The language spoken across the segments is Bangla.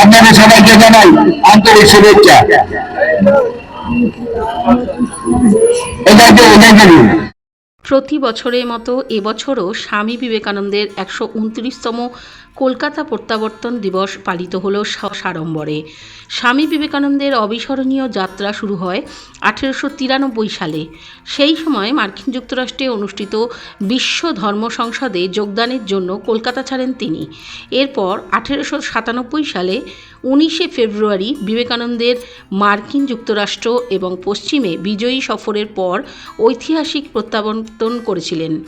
আপনাদের সবাইকে জানাই আন্তরিক শুভেচ্ছা। এটাকে এটাকে প্রতি বছরের মতো এবছরও স্বামী বিবেকানন্দের একশো উনত্রিশতম কলকাতা প্রত্যাবর্তন দিবস পালিত হল সাড়ম্বরে স্বামী বিবেকানন্দের অবিস্মরণীয় যাত্রা শুরু হয় আঠেরোশো তিরানব্বই সালে। সেই সময় মার্কিন যুক্তরাষ্ট্রে অনুষ্ঠিত বিশ্ব ধর্ম সংসদে যোগদানের জন্য কলকাতা ছাড়েন তিনি। এরপর আঠেরোশো সাতানব্বই সালে উনিশে ফেব্রুয়ারি বিবেকানন্দের মার্কিন যুক্তরাষ্ট্র এবং পশ্চিমে বিজয়ী সফরের পর ঐতিহাসিক প্রত্যাবর্তন করেছিলেন।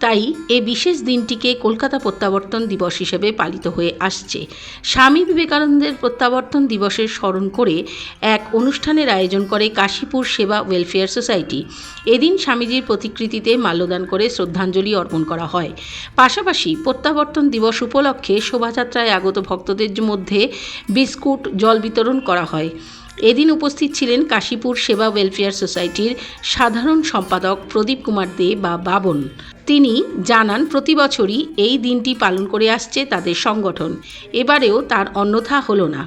তাই এ বিশেষ দিনটিকে কলকাতা প্রত্যাবর্তন দিবস হিসেবে পালিত হয়ে আসছে। স্বামী বিবেকানন্দের প্রত্যাবর্তন দিবসের স্মরণ করে এক অনুষ্ঠানের আয়োজন করে কাশীপুর সেবা ওয়েলফেয়ার সোসাইটি। এদিন স্বামীজির প্রতিকৃতিতে মাল্যদান করে শ্রদ্ধাঞ্জলি অর্পণ করা হয়। পাশাপাশি প্রত্যাবর্তন দিবস উপলক্ষে শোভাযাত্রায় আগত ভক্তদের মধ্যে বিস্কুট, জল বিতরণ করা হয়। এদিন উপস্থিত ছিলেন কাশীপুর সেবা ওয়েলফেয়ার সোসাইটির সাধারণ সম্পাদক প্রদীপ কুমার দে বা বাবন। তিনি জানান, প্রতি বছরই এই দিনটি পালন করে আসছে তাদের সংগঠন। এবারেও তার অন্যথা হলো না।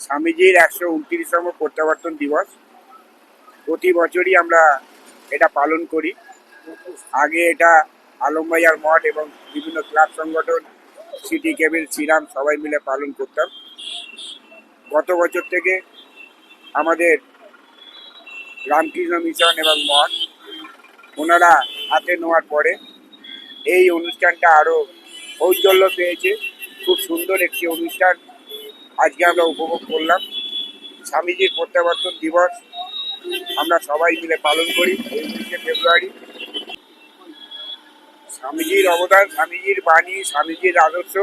স্বামীজির একশো উনত্রিশতম প্রত্যাবর্তন দিবস। প্রতি বছরই আমরা এটা পালন করি। আগে এটা আলমবাজার মঠ এবং বিভিন্ন ক্লাব সংগঠন, সিটি কেবিল, শ্রীরাম সবাই মিলে পালন করতাম। গত বছর থেকে আমাদের রামকৃষ্ণ মিশন এবং মঠ ওনারা হাতে নেওয়ার পরে এই অনুষ্ঠানটা আরও ঔজ্জ্বল্য পেয়েছে। খুব সুন্দর একটি অনুষ্ঠান আজকে আমরা উপভোগ করলাম। স্বামীজির প্রত্যাবর্তন দিবস আমরা সবাই মিলে পালন করি। উনিশে ফেব্রুয়ারি স্বামীজির অবদান, স্বামীজির বাণী, স্বামীজির আদর্শ,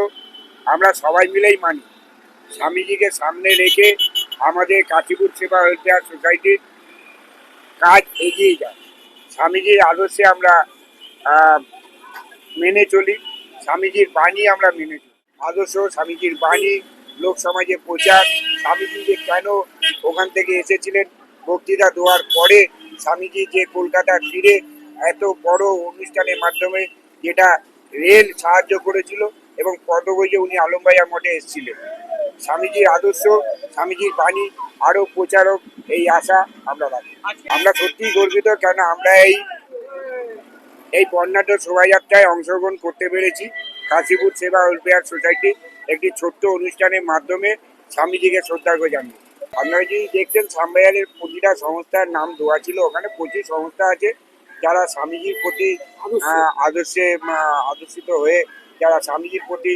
আমরা সবাই মিলেই মানি। স্বামীজিকে সামনে রেখে আমাদের কাশীপুর সেবা ওয়েলফেয়ার সোসাইটির কাজ এগিয়ে যায়। স্বামীজির আদর্শে আমরা মেনে চলি, স্বামীজির বাণী আমরা মেনে চলি। আদর্শ, স্বামীজির বাণী, লোক সমাজে প্রচার, স্বামীজি যে কেন ওখান থেকে এসেছিলেন, বক্তৃতা দেওয়ার পরে স্বামীজি যে কলকাতা ফিরে এত বড় অনুষ্ঠানের মাধ্যমে যেটা রেল সাহায্য করেছিল এবং পদবইয়ে উনি আলমবাইয়া মঠে এসেছিলেন। স্বামীজির আদর্শ, স্বামীজির বাণী, আরও প্রচারক, এই আশা আমরা রাখি। আমরা সত্যিই গর্বিত কেন আমরা এই এই বর্ণাঢ্য শোভাযাত্রায় অংশগ্রহণ করতে পেরেছি। কাশীপুর সেবা ওয়েলফেয়ার সোসাইটি একটি ছোট্ট অনুষ্ঠানের মাধ্যমে স্বামীজিকে শ্রদ্ধা করে জানিয়ে। আপনারা যদি দেখছেন সামবাজারের প্রতিটা সংস্থার নাম দেওয়া ছিল, ওখানে প্রচুর সংস্থা আছে। যারা স্বামীজির প্রতি আদর্শে আদর্শিত হয়ে যারা স্বামীজির প্রতি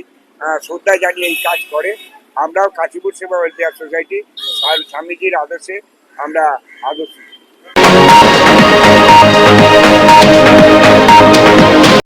শ্রদ্ধা জানিয়ে এই কাজ করে আমরাও কাশীপুর সেবা ওয়েলফেয়ার সোসাইটি আর স্বামীজির আদর্শে আমরা আদর্শ